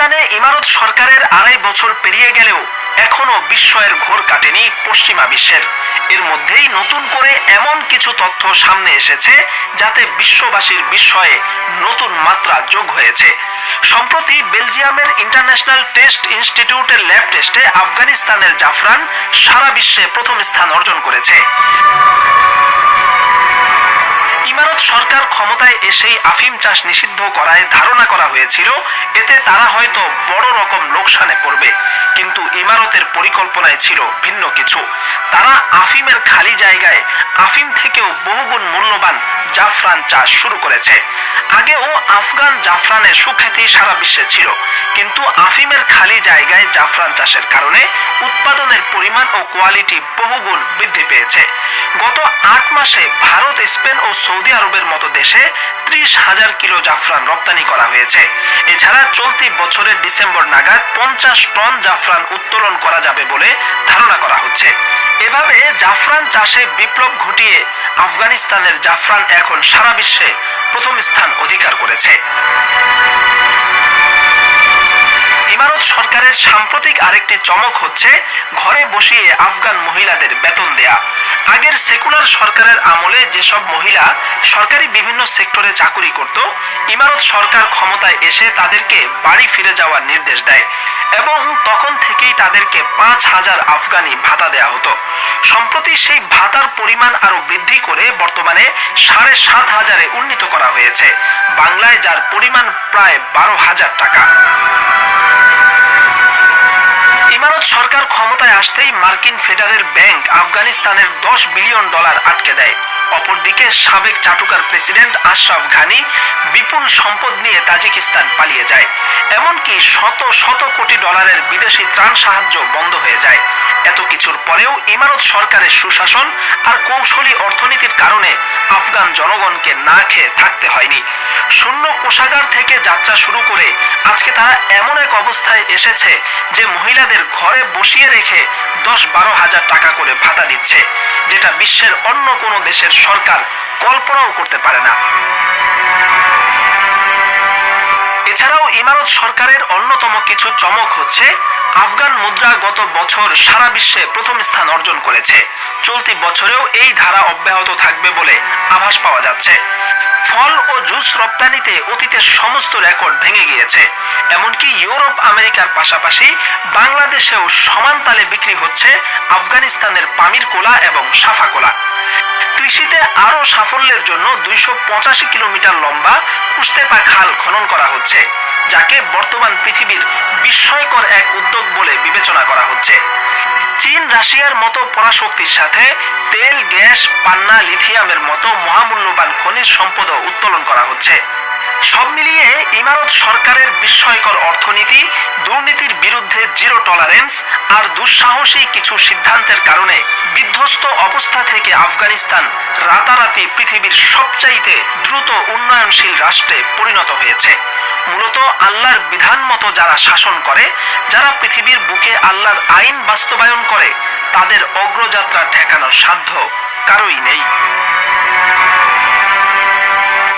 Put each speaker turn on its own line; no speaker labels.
আফগানিস্তানে ইমারত সরকারের আড়াই বছর পেরিয়ে গেলেও এখনও বিস্ময়ের ঘোর কাটেনি পশ্চিমা বিশ্বের। এর মধ্যেই নতুন করে এমন কিছু তথ্য সামনে এসেছে যাতে বিশ্ববাসীর বিস্ময়ে নতুন মাত্রা যোগ হয়েছে। সম্প্রতি বেলজিয়ামের ইন্টারন্যাশনাল টেস্ট ইনস্টিটিউটের ল্যাব টেস্টে আফগানিস্তানের জাফরান সারা বিশ্বে প্রথম স্থান অর্জন করেছে। সরকার ক্ষমতায় এসেই আফিম চাষ নিষিদ্ধ করায় ধারণা করা হয়েছিল, এতে তারা হয়তো বড় রকম লোকসানে পড়বে। কিন্তু ইমারতের পরিকল্পনায় ছিল ভিন্ন কিছু। তারা আফিমের খালি জায়গায় আফিম থেকেও বহুগুণ মূল্যবান জাফরান চাষ শুরু করেছে। আগেও আফগান জাফরানের সুখ্যাতি সারা বিশ্বে ছিল। কিন্তু আফিমের খালি জায়গায় জাফরান চাষের কারণে উৎপাদনের পরিমাণ ও কোয়ালিটি বহুগুণ বৃদ্ধি পেয়েছে। গত আট মাসে ভারত, স্পেন ও সৌদি আরবের মতো দেশে ত্রিশ হাজার কিলো জাফরান রপ্তানি করা হয়েছে। এছাড়া চলতি বছরের ডিসেম্বর নাগাদ পঞ্চাশ টন জাফরান উত্তোলন করা যাবে বলে ধারণা করা হচ্ছে। এভাবে জাফরান চাষে বিপ্লব ঘটিয়ে আফগানিস্তানের জাফরান এখন সারা বিশ্বে প্রথম স্থান অধিকার করেছে। ইমারত সরকারের সাম্প্রতিক আরেকটি চমক হচ্ছে ঘরে বসিয়ে আফগান মহিলাদের বেতন দেয়া। আগের সেকুলার সরকারের আমলে যেসব মহিলা সরকারি বিভিন্ন সেক্টরে চাকুরি করত, ইমারত সরকার ক্ষমতায় এসে তাদেরকে বাড়ি ফিরে যাওয়ার নির্দেশ দেয় এবং তখন থেকেই তাদেরকে পাঁচ হাজার আফগানি ভাতা দেয়া হতো। সম্প্রতি সেই ভাতার পরিমাণ আরও বৃদ্ধি করে বর্তমানে সাড়ে সাত হাজারে উন্নীত করা হয়েছে। বাংলায় যার পরিমাণ প্রায় বারো হাজার টাকা। ইমারত সরকার ক্ষমতায় আসতেই মার্কিন ফেডারেল ব্যাংক আফগানিস্তানের দশ বিলিয়ন ডলার আটকে দেয়। অপরদিকে সাবেক চাটুকার প্রেসিডেন্ট আশরাফ ঘানি বিপুল সম্পদ নিয়ে তাজিকিস্তান পালিয়ে যায়। এমনকি শত শত কোটি ডলারের বিদেশি ত্রাণ সাহায্য বন্ধ হয়ে যায়। এত কিছুর পরেও ইমারত সরকারের সুশাসন আর কৌশলী অর্থনীতির কারণে আফগান জনগণকে না খেয়ে থাকতে হয়নি। শূন্য কোষাগার থেকে যাত্রা শুরু করে আজকে তারা এমন এক অবস্থায় এসেছে যে মহিলাদের ঘরে বসিয়ে রেখে দশ বারো হাজার টাকা করে ভাতা দিচ্ছে যেটা বিশ্বের অন্য কোনো দেশের সরকার কল্পনাও করতে পারে না। এছাড়াও ইমারত সরকারের অন্যতম কিছু চমক হচ্ছে, আফগান মুদ্রা গত বছর সারা বিশ্বে প্রথম স্থান অর্জন করেছে। চলতি বছরেও এই ধারা অব্যাহত থাকবে বলে আভাস পাওয়া যাচ্ছে। ফল ও জুস রপ্তানিতে অতীতের সমস্ত রেকর্ড ভেঙে গিয়েছে। এমনকি ইউরোপ, আমেরিকার পাশাপাশি বাংলাদেশেও সমান তালে বিক্রি হচ্ছে আফগানিস্তানের পামির কোলা এবং সাফা কোলা। কৃষিতে আরও সাফল্যের জন্য দুইশো পঁচাশি কিলোমিটার লম্বা কুস্তেপা খাল খনন করা হচ্ছে, যাকে বর্তমান পৃথিবীর বিস্ময়কর এক উদ্যোগ বলে বিবেচনা করা হচ্ছে। চীন রাশিয়ার মতো পরাশক্তির সাথে তেল, গ্যাস, পান্না, লিথিয়ামের মতো মহামূল্যবান খনিজ সম্পদও উত্তোলন করা হচ্ছে। সব মিলিয়ে ইমারত সরকারের বিস্ময়কর অর্থনীতি, দুর্নীতির বিরুদ্ধে জিরো টলারেন্স আর দুঃসাহসী কিছু সিদ্ধান্তের কারণে বিধ্বস্ত অবস্থা থেকে আফগানিস্তান রাতারাতি পৃথিবীর সবচাইতে দ্রুত উন্নয়নশীল রাষ্ট্রে পরিণত হয়েছে। মূলত আল্লাহর বিধান মতো যারা শাসন করে, যারা পৃথিবীর বুকে আল্লাহর আইন বাস্তবায়ন করে, তাদের অগ্রযাত্রা ঠেকানোর সাধ্য কারোই নেই।